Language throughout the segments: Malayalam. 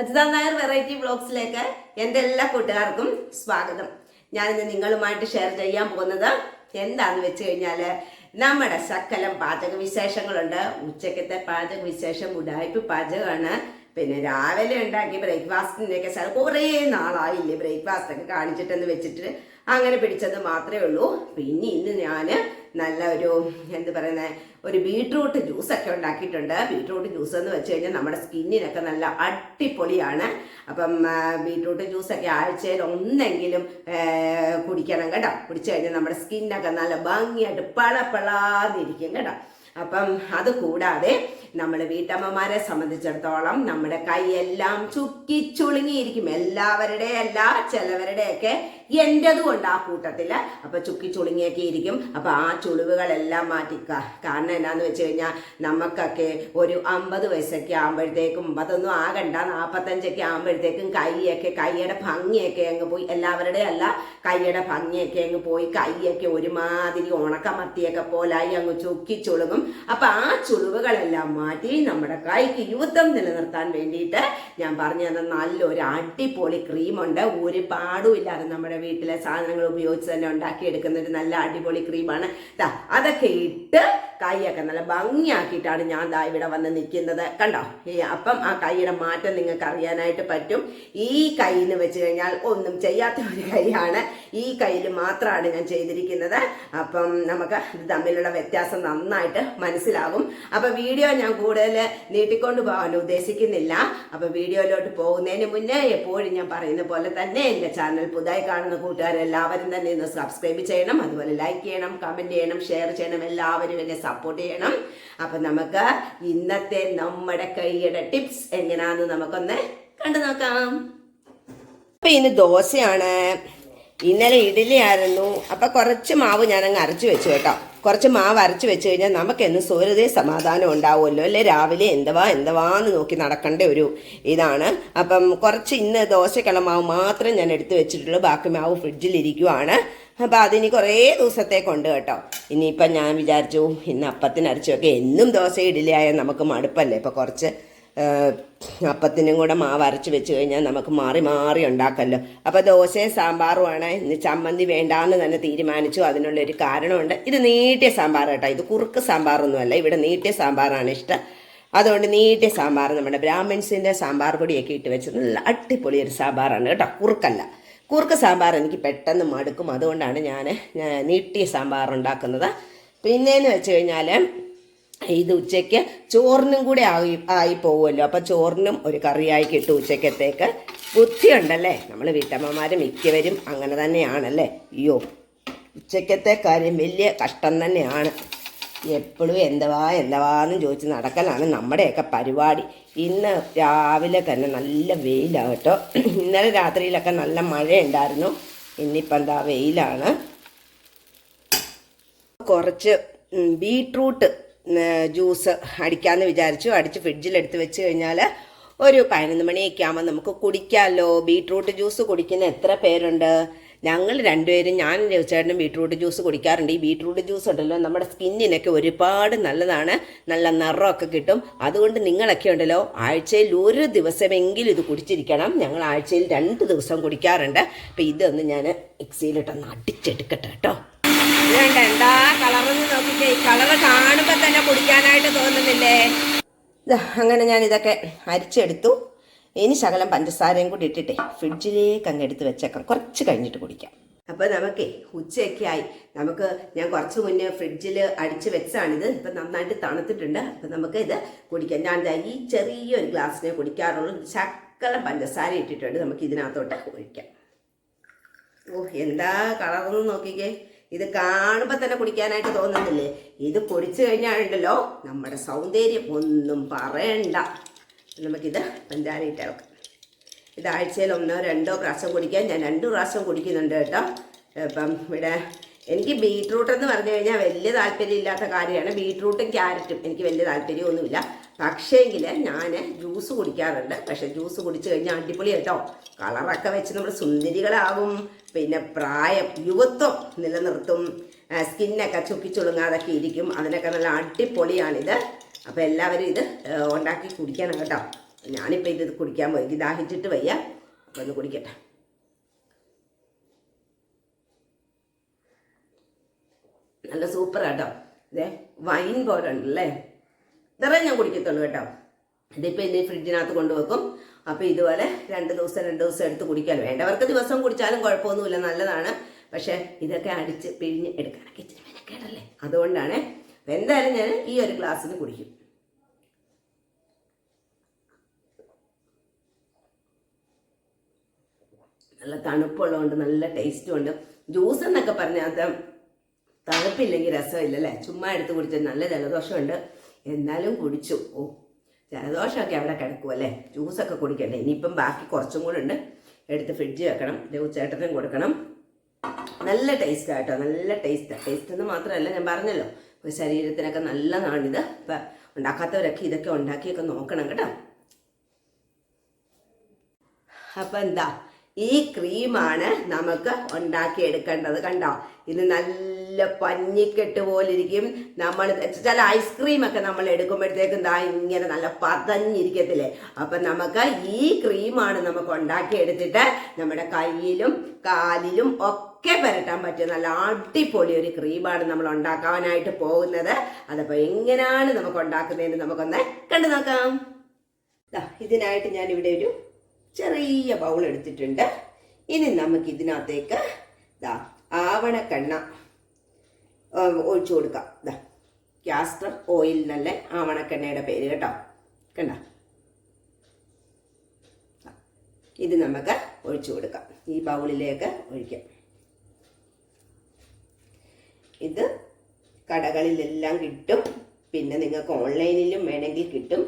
അജിത നായർ വെറൈറ്റി ബ്ലോഗ്സിലേക്ക് എന്റെ എല്ലാ കൂട്ടുകാർക്കും സ്വാഗതം. ഞാനിന്ന് നിങ്ങളുമായിട്ട് ഷെയർ ചെയ്യാൻ പോകുന്നത് എന്താന്ന് വെച്ച് കഴിഞ്ഞാൽ നമ്മുടെ സക്കലം പാചക വിശേഷങ്ങളുണ്ട് ഉച്ചക്കത്തെ പാചക വിശേഷം ഉടായ്പ പാചകമാണ്. പിന്നെ രാവിലെ ഉണ്ടാക്കി ബ്രേക്ക്ഫാസ്റ്റിന്റെയൊക്കെ സ്ഥലം കുറേ നാളായില്ലേ ബ്രേക്ക്ഫാസ്റ്റ് ഒക്കെ കാണിച്ചിട്ടെന്ന് വെച്ചിട്ട് അങ്ങനെ പിടിച്ചത് മാത്രമേ ഉള്ളൂ. പിന്നെ ഇന്ന് ഞാൻ നല്ല ഒരു എന്ത് പറയുന്നത് ഒരു ബീട്രൂട്ട് ജ്യൂസൊക്കെ ഉണ്ടാക്കിയിട്ടുണ്ട്. ബീട്രൂട്ട് ജ്യൂസ് എന്ന് വെച്ച് കഴിഞ്ഞാൽ നമ്മുടെ സ്കിന്നിനൊക്കെ നല്ല അടിപൊളിയാണ്. അപ്പം ബീട്രൂട്ട് ജ്യൂസൊക്കെ ആഴ്ചയിൽ ഒന്നെങ്കിലും കുടിക്കണം കേട്ടോ. കുടിച്ചു കഴിഞ്ഞാൽ നമ്മുടെ സ്കിന്നൊക്കെ നല്ല ഭംഗിയായിട്ട് പളപ്പളാതിരിക്കും കേട്ടോ. അപ്പം അത് കൂടാതെ നമ്മൾ വീട്ടമ്മമാരെ സംബന്ധിച്ചിടത്തോളം നമ്മുടെ കൈയെല്ലാം ചുക്കി ചുളുങ്ങിയിരിക്കും. എല്ലാവരുടെ എല്ലാ ചിലവരുടെയൊക്കെ എന്റെതും ഉണ്ട് ആ കൂട്ടത്തിൽ അപ്പൊ ചുക്കി ചുളുങ്ങിയൊക്കെ ഇരിക്കും. അപ്പൊ ആ ചുളിവുകളെല്ലാം മാറ്റിക്ക കാരണം എന്നാന്ന് വെച്ച് കഴിഞ്ഞാൽ നമുക്കൊക്കെ ഒരു അമ്പത് വയസ്സൊക്കെ ആകുമ്പോഴത്തേക്കും അതൊന്നും ആകണ്ട നാൽപ്പത്തഞ്ചൊക്കെ ആകുമ്പോഴത്തേക്കും കൈയൊക്കെ കൈയുടെ ഭംഗിയൊക്കെ അങ്ങ് പോയി. എല്ലാവരുടെ അല്ല കൈയുടെ ഭംഗിയൊക്കെ അങ്ങ് പോയി കൈയൊക്കെ ഒരുമാതിരി ഉണക്കമത്തിയൊക്കെ പോലായി അങ്ങ് ചുക്കി ചുളുങ്ങും. അപ്പൊ ആ ചുളിവുകളെല്ലാം മാറ്റി നമ്മുടെ കൈക്ക് യുദ്ധം നിലനിർത്താൻ വേണ്ടിയിട്ട് ഞാൻ പറഞ്ഞു തന്ന നല്ലൊരു അടിപൊളി ക്രീമുണ്ട്. ഒരു പാടും ഇല്ലാതെ നമ്മുടെ വീട്ടിലെ സാധനങ്ങൾ ഉപയോഗിച്ച് തന്നെ ഉണ്ടാക്കിയെടുക്കുന്ന ഒരു നല്ല അടിപൊളി ക്രീമാണ് അതൊക്കെ ഇട്ട് കൈയൊക്കെ നല്ല ഭംഗിയാക്കിയിട്ടാണ് ഞാൻ ദാ ഇവിടെ വന്ന് നിൽക്കുന്നത്. കണ്ടോ? ഈ അപ്പം ആ കൈയുടെ മാറ്റം നിങ്ങൾക്ക് അറിയാനായിട്ട് പറ്റും. ഈ കൈന്ന് വെച്ച് കഴിഞ്ഞാൽ ഒന്നും ചെയ്യാത്ത ഒരു കൈയാണ്. ഈ കയ്യിൽ മാത്രമാണ് ഞാൻ ചെയ്തിരിക്കുന്നത്. അപ്പം നമുക്ക് ഇത് തമ്മിലുള്ള വ്യത്യാസം നന്നായിട്ട് മനസ്സിലാകും. അപ്പൊ വീഡിയോ ഞാൻ കൂടുതൽ നീട്ടിക്കൊണ്ട് പോകാൻ ഉദ്ദേശിക്കുന്നില്ല. അപ്പൊ വീഡിയോയിലോട്ട് പോകുന്നതിന് മുന്നേ എപ്പോഴും ഞാൻ പറയുന്ന പോലെ തന്നെ എന്റെ ചാനൽ പുതുതായി കാണുന്ന കൂട്ടുകാരെല്ലാവരും തന്നെ ഇന്ന് സബ്സ്ക്രൈബ് ചെയ്യണം അതുപോലെ ലൈക്ക് ചെയ്യണം കമന്റ് ചെയ്യണം ഷെയർ ചെയ്യണം എല്ലാവരും എന്നെ സപ്പോർട്ട് ചെയ്യണം. അപ്പം നമുക്ക് ഇന്നത്തെ നമ്മുടെ കൈയുടെ ടിപ്സ് എങ്ങനെയാണെന്ന് നമുക്കൊന്ന് കണ്ടു നോക്കാം. അപ്പം ഇന്ന് ദോശയാണ്. ഇന്നലെ ഇഡ്ഡലി ആയിരുന്നു. അപ്പം കുറച്ച് മാവ് ഞാനങ്ങ് അരച്ചു വെച്ചു കേട്ടോ. കുറച്ച് മാവ് അരച്ച് വെച്ച് കഴിഞ്ഞാൽ നമുക്കെന്ന് സ്വരതേ സമാധാനം ഉണ്ടാവുമല്ലോ അല്ലെ? രാവിലെ എന്തവാ എന്തവാന്ന് നോക്കി നടക്കേണ്ട ഒരു ഇതാണ്. അപ്പം കുറച്ച് ഇന്ന് ദോശക്കുള്ള മാവ് മാത്രം ഞാൻ എടുത്തു വെച്ചിട്ടുള്ളൂ ബാക്കി മാവ് ഫ്രിഡ്ജിലിരിക്കുവാണ്. അപ്പം അതിനി കുറേ ദിവസത്തേക്കുണ്ട് കേട്ടോ. ഇനിയിപ്പം ഞാൻ വിചാരിച്ചു ഇന്ന് അപ്പത്തിന് അരച്ചു വെക്കാം. എന്നും ദോശ ഇഡ്ഡലി ആയാൽ നമുക്ക് മടുപ്പല്ലേ? ഇപ്പം കുറച്ച് അപ്പത്തിനും കൂടെ മാവ് അരച്ച് വെച്ച് കഴിഞ്ഞാൽ നമുക്ക് മാറി മാറി ഉണ്ടാക്കല്ലോ. അപ്പോൾ ദോശയും സാമ്പാറുമാണ് ഇന്ന് ചമ്മന്തി വേണ്ടാന്ന് തന്നെ തീരുമാനിച്ചു. അതിനുള്ളൊരു കാരണമുണ്ട്. ഇത് നീട്ടിയ സാമ്പാർ കേട്ടോ. ഇത് കുറുക്ക് സാമ്പാറൊന്നുമല്ല. ഇവിടെ നീട്ടിയ സാമ്പാറാണ് ഇഷ്ടം. അതുകൊണ്ട് നീട്ടിയ സാമ്പാർ നമ്മുടെ ബ്രാഹ്മിൺസിന്റെ സാമ്പാർ പൊടിയൊക്കെ ഇട്ട് വെച്ച് നല്ല അടിപൊളി ഒരു സാമ്പാറാണ് കേട്ടോ. കുറുക്കല്ല. കുറുക്ക് സാമ്പാർ എനിക്ക് പെട്ടെന്ന് മടുക്കും. അതുകൊണ്ടാണ് ഞാൻ നീട്ടിയ സാമ്പാർ ഉണ്ടാക്കുന്നത്. പിന്നെയെന്ന് വെച്ച് കഴിഞ്ഞാൽ ഇത് ഉച്ചയ്ക്ക് ചോറിനും കൂടെ ആയി ആയി പോകുമല്ലോ അപ്പം ചോറിനും ഒരു കറിയായി കിട്ടും ഉച്ചക്കത്തേക്ക് ബുദ്ധിയുണ്ടല്ലേ? നമ്മൾ വീട്ടമ്മമാർ മിക്കവരും അങ്ങനെ തന്നെയാണല്ലേ? അയ്യോ ഉച്ചക്കത്തെ കാര്യം വലിയ കഷ്ടം തന്നെയാണ്. എപ്പോഴും എന്തവാ എന്തവാന്നും ചോദിച്ച് നടക്കലാണ് നമ്മുടെയൊക്കെ പരിപാടി. ഇന്ന് രാവിലെ തന്നെ നല്ല വെയിലാകട്ടോ ഇന്നലെ രാത്രിയിലൊക്കെ നല്ല മഴയുണ്ടായിരുന്നു. ഇന്നിപ്പം എന്താ വെയിലാണ്. കുറച്ച് ബീട്രൂട്ട് ജ്യൂസ് അടിക്കാമെന്ന് വിചാരിച്ചു. അടിച്ച് ഫ്രിഡ്ജിലെടുത്ത് വെച്ച് കഴിഞ്ഞാൽ ഒരു പതിനൊന്ന് മണിയൊക്കെ ആകുമ്പോൾ നമുക്ക് കുടിക്കാമല്ലോ ബീട്രൂട്ട് ജ്യൂസ് കുടിക്കുന്ന എത്ര പേരുണ്ട്? ഞങ്ങൾ രണ്ടുപേരും ഞാൻ ചേട്ടനും ബീട്രൂട്ട് ജ്യൂസ് കുടിക്കാറുണ്ട്. ഈ ബീട്രൂട്ട് ജ്യൂസ് ഉണ്ടല്ലോ നമ്മുടെ സ്കിന്നിനൊക്കെ ഒരുപാട് നല്ലതാണ്. നല്ല നിറമൊക്കെ കിട്ടും. അതുകൊണ്ട് നിങ്ങളൊക്കെ ഉണ്ടല്ലോ ആഴ്ചയിൽ ഒരു ദിവസമെങ്കിലും ഇത് കുടിച്ചിരിക്കണം. ഞങ്ങൾ ആഴ്ചയിൽ രണ്ട് ദിവസം കുടിക്കാറുണ്ട്. അപ്പം ഇതൊന്ന് ഞാൻ മിക്സിയിലിട്ടൊന്ന് അടിച്ചെടുക്കട്ടെ കേട്ടോ. ഇതുണ്ട് എന്താ കളറെന്ന് നോക്കിക്കേ. കളറ് കാണുമ്പോൾ തന്നെ കുടിക്കാനായിട്ട് തോന്നുന്നില്ലേ? ദാ, അങ്ങനെ ഞാൻ ഇതൊക്കെ അരിച്ചെടുത്തു. ഇനി ശകലം പഞ്ചസാരയും കൂടി ഇട്ടിട്ടേ ഫ്രിഡ്ജിലേക്ക് അങ്ങ് എടുത്ത് വെച്ചേക്കാം. കുറച്ച് കഴിഞ്ഞിട്ട് കുടിക്കാം. അപ്പോൾ നമുക്കേ ഉച്ചയൊക്കെ ആയി. നമുക്ക് ഞാൻ കുറച്ച് മുന്നേ ഫ്രിഡ്ജിൽ അടിച്ച് വെച്ചാണിത് ഇപ്പം നന്നായിട്ട് തണുത്തിട്ടുണ്ട്. അപ്പം നമുക്ക് ഇത് കുടിക്കാം. ഞാൻ ദാ ഈ ചെറിയൊരു ഗ്ലാസ്സിനെ കുടിക്കാറുള്ളൂ. ശക്കലം പഞ്ചസാര ഇട്ടിട്ടുണ്ട്. നമുക്ക് ഇതിനകത്തോട്ട് കുടിക്കാം. ഓ എന്താ കളറൊന്നും നോക്കിക്കേ. ഇത് കാണുമ്പോൾ തന്നെ കുടിക്കാനായിട്ട് തോന്നുന്നില്ലേ ഇത് കുടിച്ചു കഴിഞ്ഞാലുണ്ടല്ലോ നമ്മുടെ സൗന്ദര്യം ഒന്നും പറയണ്ട. നമുക്കിത് പഞ്ചാര ഇട്ടേക്കാം. ഇത് ആഴ്ചയിൽ ഒന്നോ രണ്ടോ പ്രാവശ്യം കുടിക്കാൻ ഞാൻ രണ്ട് പ്രാവശ്യം കുടിക്കുന്നുണ്ട് കേട്ടോ. ഇപ്പം ഇവിടെ എനിക്ക് ബീട്രൂട്ട് എന്ന് പറഞ്ഞു കഴിഞ്ഞാൽ വലിയ താല്പര്യമില്ലാത്ത കാര്യമാണ്. ബീട്രൂട്ടും ക്യാരറ്റും എനിക്ക് വലിയ താല്പര്യമൊന്നുമില്ല. പക്ഷേങ്കിൽ ഞാൻ ജ്യൂസ് കുടിക്കാറുണ്ട്. പക്ഷെ ജ്യൂസ് കുടിച്ചു കഴിഞ്ഞാൽ അടിപൊളി കേട്ടോ. കളറൊക്കെ വെച്ച് നമ്മൾ സുന്ദരികളാവും. പിന്നെ പ്രായം യുവത്വം നിലനിർത്തും. സ്കിന്നൊക്കെ ചുക്കിച്ചുളുങ്ങാതൊക്കെ ഇരിക്കും. അതിനൊക്കെ നല്ല അടിപൊളിയാണിത്. അപ്പോൾ എല്ലാവരും ഇത് ഉണ്ടാക്കി കുടിക്കണം കേട്ടോ. ഞാനിപ്പോൾ ഇത് കുടിക്കാൻ പോയി. എനിക്ക് ദാഹിച്ചിട്ട് വയ്യ. അപ്പോൾ ഒന്ന് കുടിക്കട്ടെ. നല്ല സൂപ്പർ കേട്ടോ. ഇതേ വൈൻ പോലെ ഉണ്ടല്ലേ ഇത്രയും ഞാൻ കുടിക്കത്തുള്ളൂ കേട്ടോ. ഇതിപ്പോൾ ഇനി ഫ്രിഡ്ജിനകത്ത് കൊണ്ടുവെക്കും. അപ്പോൾ ഇതുപോലെ രണ്ട് ദിവസം രണ്ട് ദിവസം എടുത്ത് കുടിക്കാൻ. വേണ്ടവർക്ക് ദിവസം കുടിച്ചാലും കുഴപ്പമൊന്നുമില്ല നല്ലതാണ്. പക്ഷേ ഇതൊക്കെ അടിച്ച് പിഴിഞ്ഞ് എടുക്കാനൊക്കെ ഇച്ചിരി മെനക്കേടല്ലേ? അതുകൊണ്ടാണ് എന്തായാലും ഞാൻ ഈ ഒരു ഗ്ലാസ്സിന് കുടിക്കും. നല്ല തണുപ്പുള്ളതുകൊണ്ട് നല്ല ടേസ്റ്റും ഉണ്ട് ജ്യൂസ് എന്നൊക്കെ പറഞ്ഞാൽ തണുപ്പില്ലെങ്കിൽ രസമില്ലല്ലേ? ചുമ്മാ എടുത്ത് കുടിച്ചാൽ നല്ല ജലദോഷമുണ്ട്. എന്നാലും കുടിച്ചു. ഓ ജലദോഷമൊക്കെ അവിടെ കിടക്കും അല്ലേ ജ്യൂസൊക്കെ കുടിക്കണ്ടേ? ഇനിയിപ്പം ബാക്കി കുറച്ചും കൂടെ ഉണ്ട്. എടുത്ത് ഫ്രിഡ്ജ് വെക്കണം. ഉച്ചേട്ടനും കൊടുക്കണം. നല്ല ടേസ്റ്റ് ആട്ടോ. നല്ല ടേസ്റ്റ് ടേസ്റ്റ് എന്ന് മാത്രമല്ല ഞാൻ പറഞ്ഞല്ലോ. ശരീരത്തിനൊക്കെ നല്ലതാണിത് ഇപ്പം ഉണ്ടാക്കാത്തവരൊക്കെ ഇതൊക്കെ ഉണ്ടാക്കിയൊക്കെ നോക്കണം കേട്ടോ. അപ്പം എന്താ? ഈ ക്രീമാണ് നമുക്ക് ഉണ്ടാക്കിയെടുക്കേണ്ടത്. കണ്ടോ? ഇത് നല്ല പഞ്ഞിക്കെട്ട് പോലിരിക്കും. നമ്മൾ ചില ഐസ്ക്രീം ഒക്കെ നമ്മൾ എടുക്കുമ്പോഴത്തേക്കും ദാ ഇങ്ങനെ നല്ല പതഞ്ഞിരിക്കത്തില്ലേ? അപ്പം നമുക്ക് ഈ ക്രീമാണ് നമുക്ക് ഉണ്ടാക്കി എടുത്തിട്ട് നമ്മുടെ കയ്യിലും കാലിലും ഒക്കെ പുരട്ടാൻ പറ്റിയ നല്ല അടിപൊളി ഒരു ക്രീമാണ് നമ്മൾ ഉണ്ടാക്കാനായിട്ട് പോകുന്നത്. അതപ്പോൾ എങ്ങനെയാണ് നമുക്ക് ഉണ്ടാക്കുന്നതെന്ന് നമുക്കൊന്ന് കണ്ടു നോക്കാം. ഇതിനായിട്ട് ഞാൻ ഇവിടെ ഒരു ചെറിയ ബൗൾ എടുത്തിട്ടുണ്ട്. ഇനി നമുക്ക് ഇതിനകത്തേക്ക് ദാ ആവണക്കെണ്ണ ഒഴിച്ചു കൊടുക്കാം. ഇതാ ക്യാസ്റ്റർ ഓയിൽ നല്ല ആവണക്കെണ്ണയുടെ പേര് കേട്ടോ. കണ്ട? ഇത് നമുക്ക് ഒഴിച്ചു കൊടുക്കാം. ഈ ബൗളിലേക്ക് ഒഴിക്കാം. ഇത് കടകളിലെല്ലാം കിട്ടും. പിന്നെ നിങ്ങൾക്ക് ഓൺലൈനിലും വേണമെങ്കിൽ കിട്ടും.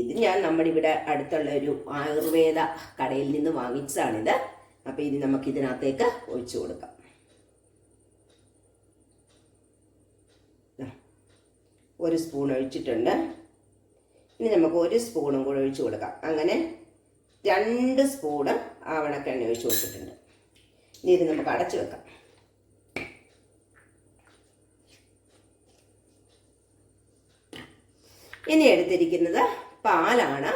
ഇത് ഞാൻ നമ്മുടെ ഇവിടെ അടുത്തുള്ള ഒരു ആയുർവേദ കടയിൽ നിന്ന് വാങ്ങിച്ചതാണിത്. അപ്പോൾ ഇത് നമുക്ക് ഇതിനകത്തേക്ക് ഒഴിച്ചു കൊടുക്കാം ദാ, ഒരു സ്പൂൺ ഒഴിച്ചിട്ടുണ്ട്. ഇനി നമുക്ക് ഒരു സ്പൂണും കൂടെ ഒഴിച്ചു കൊടുക്കാം. അങ്ങനെ രണ്ട് സ്പൂണ് ആവണക്കെണ്ണ ഒഴിച്ചു കൊടുത്തിട്ടുണ്ട്. ഇനി ഇത് നമുക്ക് അടച്ചു വെക്കാം. ഇനി എടുത്തിരിക്കുന്നത് പാലാണ്.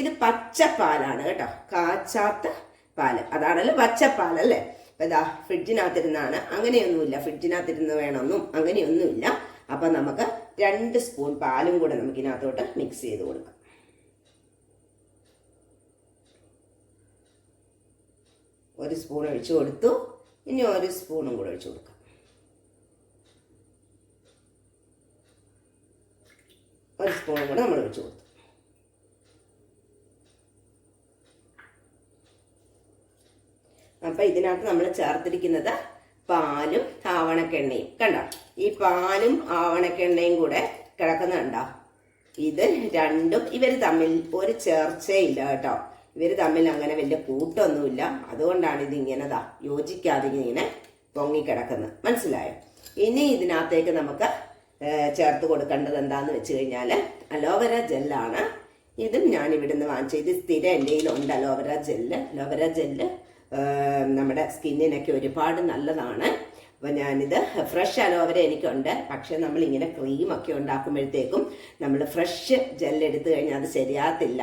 ഇത് പച്ചപ്പാലാണ് കേട്ടോ. കാച്ചാത്ത പാൽ. അതാണല്ലോ പച്ചപ്പാൽ അല്ലേ? ഇതാ ഫ്രിഡ്ജിനകത്തിരുന്നാണ്. അങ്ങനെയൊന്നുമില്ല. ഫ്രിഡ്ജിനകത്തിരുന്ന് വേണമെന്നും അങ്ങനെയൊന്നുമില്ല. അപ്പൊ നമുക്ക് രണ്ട് സ്പൂൺ പാലും കൂടെ നമുക്ക് ഇതിനകത്തോട്ട് മിക്സ് ചെയ്ത് കൊടുക്കാം. ഒരു സ്പൂൺ ഒഴിച്ചു കൊടുത്തു. ഇനി ഒരു സ്പൂണും കൂടെ ഒഴിച്ചു കൊടുക്കാം. ഒരു സ്പൂണും കൂടെ നമ്മൾ ഒഴിച്ചു കൊടുത്തു. അപ്പം ഇതിനകത്ത് നമ്മൾ ചേർത്തിരിക്കുന്നത് പാലും ആവണക്കെണ്ണയും. കണ്ടോ? ഈ പാലും ആവണക്കെണ്ണയും കൂടെ കിടക്കുന്നുണ്ടോ? ഇത് രണ്ടും ഇവർ തമ്മിൽ ഒരു ചേർച്ചയില്ല കേട്ടോ. ഇവർ തമ്മിൽ അങ്ങനെ വലിയ കൂട്ടൊന്നുമില്ല. അതുകൊണ്ടാണ് ഇത് ഇങ്ങനെതാ യോജിക്കാതെ ഇങ്ങനെ പൊങ്ങിക്കിടക്കുന്നത്. മനസ്സിലായോ? ഇനി ഇതിനകത്തേക്ക് നമുക്ക് ചേർത്ത് കൊടുക്കേണ്ടത് എന്താന്ന് വെച്ച് കഴിഞ്ഞാൽ അലോവര ജെല്ലാണ്. ഇതും ഞാൻ ഇവിടുന്ന് വാങ്ങിച്ചു ഇത് സ്ഥിരം എന്റെ കയ്യിലുണ്ട് അലോവര ജെല്ല്. അലോവര ജെല്ല് നമ്മുടെ സ്കിന്നിനൊക്കെ ഒരുപാട് നല്ലതാണ്. അപ്പോൾ ഞാനിത് ഫ്രഷ് അലോവര എനിക്കുണ്ട്. പക്ഷേ നമ്മളിങ്ങനെ ക്രീമൊക്കെ ഉണ്ടാക്കുമ്പോഴത്തേക്കും നമ്മൾ ഫ്രഷ് ജെല്ലെടുത്ത് കഴിഞ്ഞാൽ അത് ശരിയാകത്തില്ല.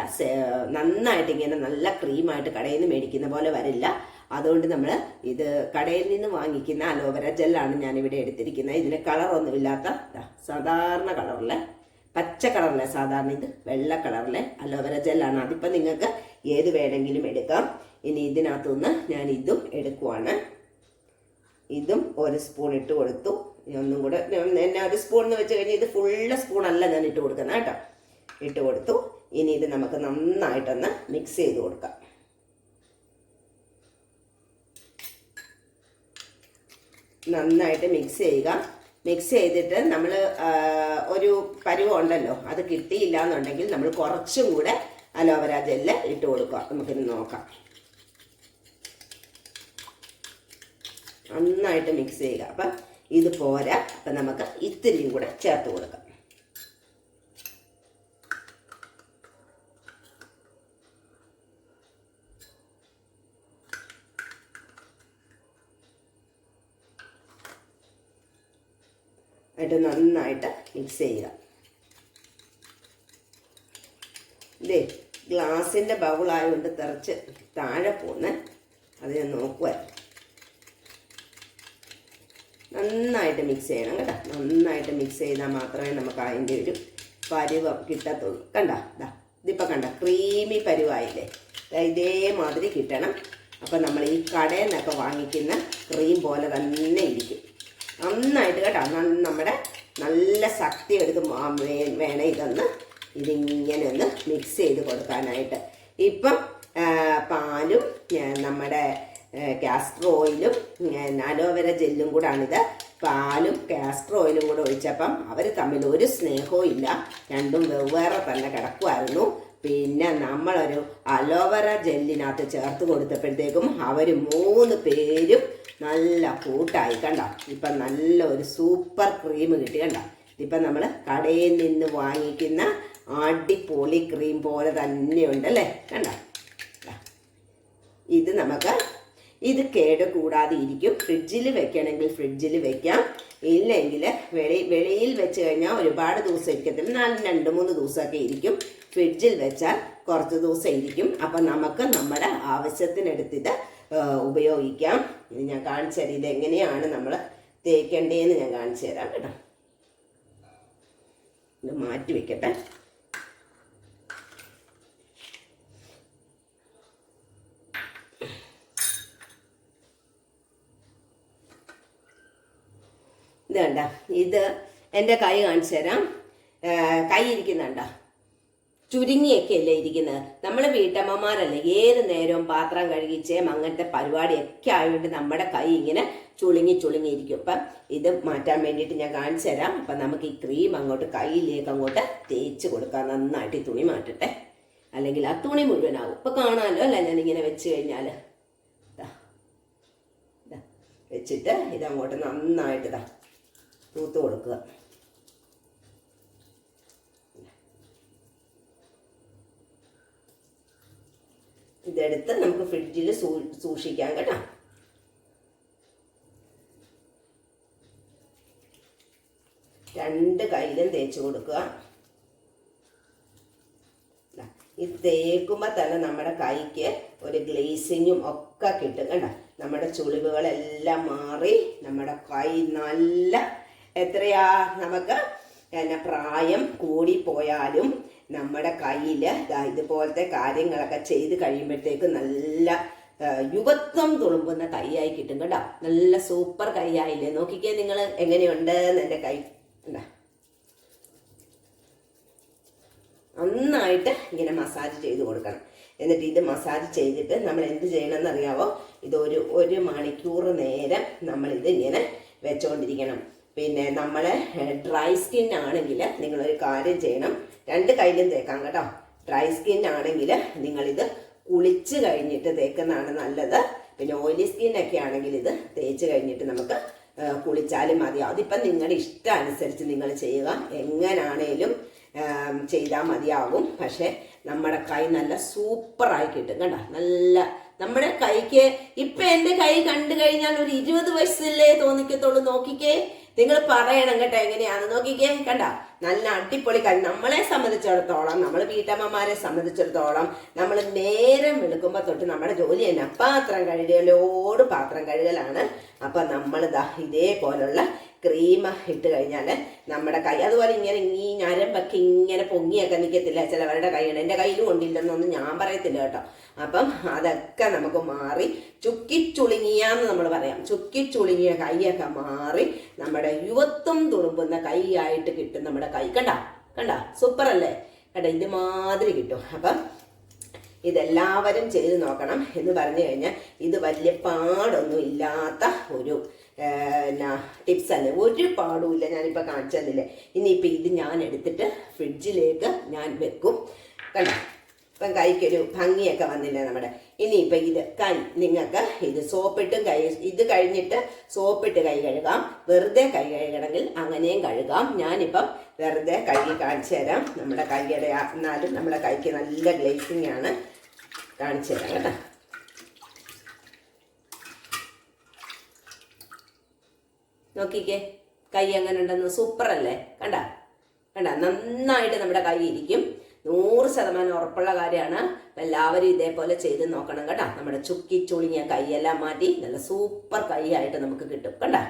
നന്നായിട്ട് ഇങ്ങനെ നല്ല ക്രീമായിട്ട് കടയിൽ നിന്ന് മേടിക്കുന്ന പോലെ വരില്ല. അതുകൊണ്ട് നമ്മൾ ഇത് കടയിൽ നിന്ന് വാങ്ങിക്കുന്ന അലോവര ജെല്ലാണ് ഞാനിവിടെ എടുത്തിരിക്കുന്നത്. ഇതിന് കളറൊന്നുമില്ലാത്ത സാധാരണ കളറിലെ പച്ച കളറിലെ സാധാരണ ഇത് വെള്ള കളറിലെ അലോവര ജെല്ലാണ് അതിപ്പോൾ നിങ്ങൾക്ക് ഏത് വേണമെങ്കിലും എടുക്കാം. ഇനി ഇതിനകത്തുനിന്ന് ഞാൻ ഇതും എടുക്കുവാണ്. ഇതും ഒരു സ്പൂൺ ഇട്ട് കൊടുത്തു. ഒന്നും കൂടെ എന്നെ ഒരു സ്പൂൺ എന്ന് വെച്ച് കഴിഞ്ഞാൽ ഇത് ഫുള്ള് സ്പൂണല്ല ഞാൻ ഇട്ട് കൊടുക്കുന്നത് കേട്ടോ. ഇട്ട് കൊടുത്തു. ഇനി ഇത് നമുക്ക് നന്നായിട്ടൊന്ന് മിക്സ് ചെയ്ത് കൊടുക്കാം. നന്നായിട്ട് മിക്സ് ചെയ്യുക. മിക്സ് ചെയ്തിട്ട് നമ്മൾ ഒരു പരുവം ഉണ്ടല്ലോ അത് കിട്ടിയില്ല എന്നുണ്ടെങ്കിൽ നമ്മൾ കുറച്ചും കൂടെ അലോവര ജെല്ല് ഇട്ട് കൊടുക്കുക. നമുക്കിത് നോക്കാം. നന്നായിട്ട് മിക്സ് ചെയ്യുക. അപ്പം ഇത് പോരാ. അപ്പം നമുക്ക് ഇത്തിരിയും കൂടെ ചേർത്ത് കൊടുക്കാം. ആയിട്ട് നന്നായിട്ട് മിക്സ് ചെയ്യുക. ഇതേ ഗ്ലാസിന്റെ ബൗളായതുകൊണ്ട് തിറച്ച് താഴെ പോന്ന് അത് ഞാൻ നോക്കുവാൻ നന്നായിട്ട് മിക്സ് ചെയ്യണം കേട്ടോ. നന്നായിട്ട് മിക്സ് ചെയ്താൽ മാത്രമേ നമുക്ക് അതിന്റെ ഒരു പരുവം കിട്ടത്തുള്ളൂ. കണ്ട? ഇതാ ഇതിപ്പോൾ കണ്ട? ക്രീമി പരുവായില്ലേ? ഇതേമാതിരി കിട്ടണം. അപ്പോൾ നമ്മൾ ഈ കടയിൽ നിന്നൊക്കെ വാങ്ങിക്കുന്ന ക്രീം പോലെ തന്നെ ഇരിക്കും. നന്നായിട്ട് കേട്ടോ. നമ്മുടെ നല്ല ശക്തി എടുത്ത് വേണം ഇതൊന്ന് ഇതിങ്ങനെ ഒന്ന് മിക്സ് ചെയ്ത് കൊടുക്കാനായിട്ട്. ഇപ്പം പാലും നമ്മുടെ കാസ്റ്റർ ഓയിലും അലോവേര ജെല്ലും കൂടാണിത്. പാലും കാസ്റ്റർ ഓയിലും കൂടെ ഒഴിച്ചപ്പം അവർ തമ്മിൽ ഒരു സ്നേഹവും ഇല്ല. രണ്ടും വെവ്വേറെ തന്നെ കിടക്കുമായിരുന്നു പിന്നെ നമ്മളൊരു അലോവേര ജെല്ലിനകത്ത് ചേർത്ത് കൊടുത്തപ്പോഴത്തേക്കും അവർ മൂന്ന് പേരും നല്ല കൂട്ടായി. കണ്ട? ഇപ്പം നല്ല ഒരു സൂപ്പർ ക്രീം കിട്ടി. കണ്ട? ഇതിപ്പം നമ്മൾ കടയിൽ നിന്ന് വാങ്ങിക്കുന്ന അടിപൊളി ക്രീം പോലെ തന്നെയുണ്ട് അല്ലേ? കണ്ട? ഇത് നമുക്ക് ഇത് കേട് കൂടാതെ ഇരിക്കും ഫ്രിഡ്ജിൽ വെക്കണമെങ്കിൽ ഫ്രിഡ്ജിൽ വെക്കാം. ഇല്ലെങ്കിൽ വെളി വെളിയിൽ വെച്ച് കഴിഞ്ഞാൽ ഒരുപാട് ദിവസം ഇരിക്കത്തില്ല. നാല് രണ്ട് മൂന്ന് ദിവസമൊക്കെ ഇരിക്കും. ഫ്രിഡ്ജിൽ വെച്ചാൽ കുറച്ച് ദിവസം ഇരിക്കും. അപ്പം നമുക്ക് നമ്മുടെ ആവശ്യത്തിനെടുത്തിട്ട് ഉപയോഗിക്കാം. ഇത് ഞാൻ കാണിച്ചു തരാം. ഇതെങ്ങനെയാണ് നമ്മൾ തേക്കേണ്ടതെന്ന് ഞാൻ കാണിച്ചു തരാം കേട്ടോ. ഇത് മാറ്റി വെക്കട്ടെ. കണ്ട ഇത് എന്റെ കൈ കാണിച്ചു തരാം. കൈ ഇരിക്കുന്നുണ്ട? ചുരുങ്ങിയൊക്കെ അല്ലേ ഇരിക്കുന്നത്? നമ്മൾ വീട്ടമ്മമാരല്ലേ ഏത് നേരവും പാത്രം കഴുകിച്ചേം അങ്ങനത്തെ പരിപാടിയൊക്കെ ആയതുകൊണ്ട് നമ്മുടെ കൈ ഇങ്ങനെ ചുളുങ്ങി ചുളുങ്ങി ഇരിക്കും. അപ്പം ഇത് മാറ്റാൻ വേണ്ടിയിട്ട് ഞാൻ കാണിച്ചു തരാം. അപ്പം നമുക്ക് ഈ ക്രീം അങ്ങോട്ട് കയ്യിലേക്ക് അങ്ങോട്ട് തേച്ച് കൊടുക്കാം. നന്നായിട്ട് ഈ തുണി മാറ്റട്ടെ. അല്ലെങ്കിൽ ആ തുണി മുഴുവനാകും ഇപ്പം കാണാമല്ലോ അല്ല? ഞാനിങ്ങനെ വെച്ച് കഴിഞ്ഞാൽ. വെച്ചിട്ട് ഇതങ്ങോട്ട് നന്നായിട്ട് ഇതാ തൂത്ത് കൊടുക്കുക. ഇതെടുത്ത് നമുക്ക് ഫ്രിഡ്ജിൽ സൂക്ഷിക്കാം കേട്ടോ. രണ്ട് കയ്യിലും തേച്ച് കൊടുക്കുക. ഇത് തേക്കുമ്പോൾ തന്നെ നമ്മുടെ കൈക്ക് ഒരു ഗ്ലേസിങ്ങും ഒക്കെ കിട്ടും കേട്ടോ. നമ്മുടെ ചുളിവുകളെല്ലാം മാറി നമ്മുടെ കൈ നല്ല എത്രയാ നമുക്ക്? എന്നെ പ്രായം കൂടിപ്പോയാലും നമ്മുടെ കയ്യിൽ ഇതുപോലത്തെ കാര്യങ്ങളൊക്കെ ചെയ്ത് കഴിയുമ്പോഴത്തേക്ക് നല്ല യുവത്വം തുളുമ്പുന്ന കൈയായി കിട്ടും കേട്ടോ. നല്ല സൂപ്പർ കൈയായില്ലേ നോക്കിക്കേ നിങ്ങൾ എങ്ങനെയുണ്ട് എന്റെ കൈ എന്താ നന്നായിട്ട് ഇങ്ങനെ മസാജ് ചെയ്ത് കൊടുക്കണം. എന്നിട്ട് ഇത് മസാജ് ചെയ്തിട്ട് നമ്മൾ എന്ത് ചെയ്യണം എന്നറിയാവോ ഇതൊരു ഒരു മണിക്കൂർ നേരം നമ്മളിത് ഇങ്ങനെ വെച്ചുകൊണ്ടിരിക്കണം പിന്നെ നമ്മൾ ഡ്രൈ സ്കിൻ ആണെങ്കിൽ നിങ്ങളൊരു കാര്യം ചെയ്യണം. രണ്ട് കയ്യിലും തേക്കാം കേട്ടോ. ഡ്രൈ സ്കിൻ ആണെങ്കിൽ നിങ്ങളിത് കുളിച്ച് കഴിഞ്ഞിട്ട് തേക്കുന്നതാണ് നല്ലത്. പിന്നെ ഓയിലി സ്കിൻ ഒക്കെ ആണെങ്കിൽ ഇത് തേച്ച് കഴിഞ്ഞിട്ട് നമുക്ക് കുളിച്ചാലും മതി. അതിപ്പം നിങ്ങളുടെ ഇഷ്ടം അനുസരിച്ച് നിങ്ങൾ ചെയ്യുക. എങ്ങനാണേലും ചെയ്താൽ മതിയാകും. പക്ഷെ നമ്മുടെ കൈ നല്ല സൂപ്പറായി കിട്ടും കേട്ടോ. നല്ല നമ്മുടെ കൈക്ക് ഇപ്പൊ എന്റെ കൈ കണ്ടു കഴിഞ്ഞാൽ ഒരു ഇരുപത് വയസ്സല്ലേ തോന്നിക്കത്തുള്ളൂ. നോക്കിക്കേ. നിങ്ങൾ പറയണം കേട്ടോ എങ്ങനെയാന്ന് നോക്കിക്കേ കണ്ട? നല്ല അടിപൊളി കാര്യം. നമ്മളെ സംബന്ധിച്ചിടത്തോളം നമ്മൾ വീട്ടമ്മമാരെ സംബന്ധിച്ചിടത്തോളം നമ്മൾ നേരം വെളുക്കുമ്പോൾ തൊട്ട് നമ്മുടെ ജോലി തന്നെ. പാത്രം കഴുകലോട് പാത്രം കഴുകലാണ്. അപ്പം നമ്മൾ ഇതേപോലുള്ള ക്രീം ഇട്ട് കഴിഞ്ഞാൽ നമ്മുടെ കൈ അതുപോലെ ഇങ്ങനെ ഈ ഞരമ്പൊക്കെ ഇങ്ങനെ പൊങ്ങിയൊക്കെ നിൽക്കത്തില്ല ചിലവരുടെ കൈയുണ്ട് എന്റെ കയ്യിലും കൊണ്ടില്ലെന്നൊന്നും ഞാൻ പറയത്തില്ല കേട്ടോ. അപ്പം അതൊക്കെ നമുക്ക് മാറി ചുക്കിച്ചുളുങ്ങിയാന്ന് നമ്മൾ പറയാം. ചുക്കിച്ചുളുങ്ങിയ കൈയൊക്കെ മാറി നമ്മുടെ യുവത്വം തുളുമ്പുന്ന കൈയായിട്ട് കിട്ടും നമ്മുടെ കൈ. കണ്ട? കണ്ട? സൂപ്പർ അല്ലേ കണ്ട ഇതുമാതിരി കിട്ടും. അപ്പം ഇതെല്ലാവരും ചെയ്ത് നോക്കണം എന്ന് പറഞ്ഞു കഴിഞ്ഞാൽ ഇത് വലിയ പാടൊന്നും ഇല്ലാത്ത ഒരു എന്നാ ടിപ്സ് അല്ലേ? ഒരു പാടുമില്ല ഞാനിപ്പോൾ കാണിച്ചു തന്നില്ലേ. ഇനിയിപ്പോൾ ഇത് ഞാൻ എടുത്തിട്ട് ഫ്രിഡ്ജിലേക്ക് ഞാൻ വെക്കും. കണ്ടോ? ഇപ്പം കൈക്കൊരു ഭംഗിയൊക്കെ വന്നില്ലേ നമ്മുടെ? ഇനിയിപ്പോൾ ഇത് കൈ നിങ്ങൾക്ക് ഇത് സോപ്പിട്ടും കൈ ഇത് കഴിഞ്ഞിട്ട് സോപ്പിട്ട് കൈ കഴുകാം. വെറുതെ കൈ കഴുകണമെങ്കിൽ അങ്ങനെയും കഴുകാം. ഞാനിപ്പം വെറുതെ കഴുകി കാണിച്ചു തരാം. നമ്മുടെ കൈയുടെ എന്നാലും നമ്മുടെ കൈക്ക് നല്ല ഗ്ലേസിങ് ആണ്. കാണിച്ചു തരാം കേട്ടോ. നോക്കിക്കേ കൈ എങ്ങനെ ഉണ്ടെന്ന് സൂപ്പറല്ലേ? കണ്ട? കണ്ട? നന്നായിട്ട് നമ്മുടെ കൈ ഇരിക്കും. നൂറ് ശതമാനം ഉറപ്പുള്ള കാര്യമാണ്. എല്ലാവരും ഇതേപോലെ ചെയ്ത് നോക്കണം കേട്ടോ. നമ്മുടെ ചുക്കി ചുളിങ്ങിയ കൈയെല്ലാം മാറ്റി നല്ല സൂപ്പർ കൈയായിട്ട് നമുക്ക് കിട്ടും കണ്ടോ?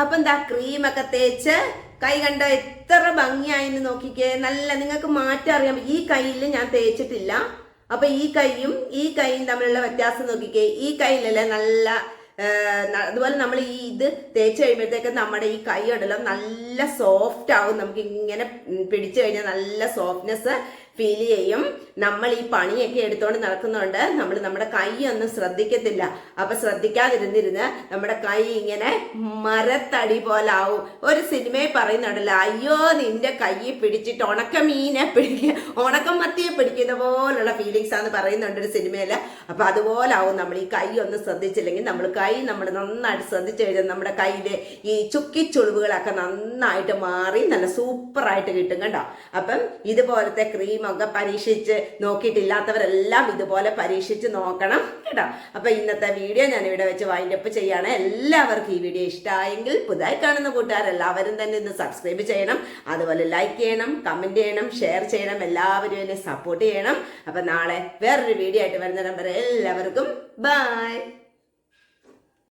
അപ്പൊ എന്താ ക്രീമൊക്കെ തേച്ച് കൈ കണ്ട എത്ര ഭംഗിയായിന്ന് നോക്കിക്കേ. നല്ല നിങ്ങൾക്ക് മാറ്റം അറിയാം ഈ കയ്യിൽ ഞാൻ തേച്ചിട്ടില്ല. അപ്പൊ ഈ കൈയും ഈ കൈയും തമ്മിലുള്ള വ്യത്യാസം നോക്കിക്കേ. ഈ കൈയിലല്ലേ നല്ല അതുപോലെ നമ്മൾ ഈ ഇത് തേച്ച് കഴിയുമ്പോഴത്തേക്ക് നമ്മുടെ ഈ കൈ ഉണ്ടല്ലോ നല്ല സോഫ്റ്റ് ആവും. നമുക്ക് ഇങ്ങനെ പിടിച്ചു കഴിഞ്ഞാൽ നല്ല സോഫ്റ്റ്നെസ് ഫീൽ ചെയ്യും നമ്മൾ ഈ പണിയൊക്കെ എടുത്തുകൊണ്ട് നടക്കുന്നുണ്ട്. നമ്മൾ നമ്മുടെ കൈ ഒന്നും ശ്രദ്ധിക്കത്തില്ല. അപ്പൊ ശ്രദ്ധിക്കാതിരുന്നിരുന്ന് നമ്മുടെ കൈ ഇങ്ങനെ മരത്തടി പോലെ ആവും ഒരു സിനിമയിൽ പറയുന്നുണ്ടല്ലോ അയ്യോ നിന്റെ കൈ പിടിച്ചിട്ട് ഉണക്ക മീനെ പിടിക്കുക ഉണക്കം മത്തിയെ പിടിക്കുന്ന പോലുള്ള ഫീലിങ്സ് ആണ് പറയുന്നുണ്ട് ഒരു സിനിമയിൽ അപ്പൊ അതുപോലെ ആവും നമ്മൾ ഈ കൈ ഒന്ന് ശ്രദ്ധിച്ചില്ലെങ്കിൽ നമ്മൾ കൈ നമ്മൾ നന്നായിട്ട് ശ്രദ്ധിച്ചു കഴിഞ്ഞാൽ നമ്മുടെ കയ്യിലെ ഈ ചുക്കി ചുളിവുകളൊക്കെ നന്നായിട്ട് മാറി നല്ല സൂപ്പറായിട്ട് കിട്ടും കേട്ടോ അപ്പം ഇതുപോലത്തെ ക്രീമൊക്കെ പരീക്ഷിച്ച് നോക്കിയിട്ടില്ലാത്തവരെല്ലാം ഇതുപോലെ പരീക്ഷിച്ച് നോക്കണം കേട്ടോ. അപ്പോൾ ഇന്നത്തെ വീഡിയോ ഞാൻ ഇവിടെ വെച്ച് വൈൻഡ് അപ്പ് ചെയ്യുകയാണ് എല്ലാവർക്കും ഈ വീഡിയോ ഇഷ്ടമായെങ്കിൽ പുതുതായി കാണുന്ന കൂട്ടുകാരെല്ലാവരും തന്നെ ഇന്ന് സബ്സ്ക്രൈബ് ചെയ്യണം. അതുപോലെ ലൈക്ക് ചെയ്യണം കമന്റ് ചെയ്യണം ഷെയർ ചെയ്യണം. എല്ലാവരും എന്നെ സപ്പോർട്ട് ചെയ്യണം. അപ്പം നാളെ വേറൊരു വീഡിയോ ആയിട്ട് വരുന്ന നമ്പർ എല്ലാവർക്കും ബൈ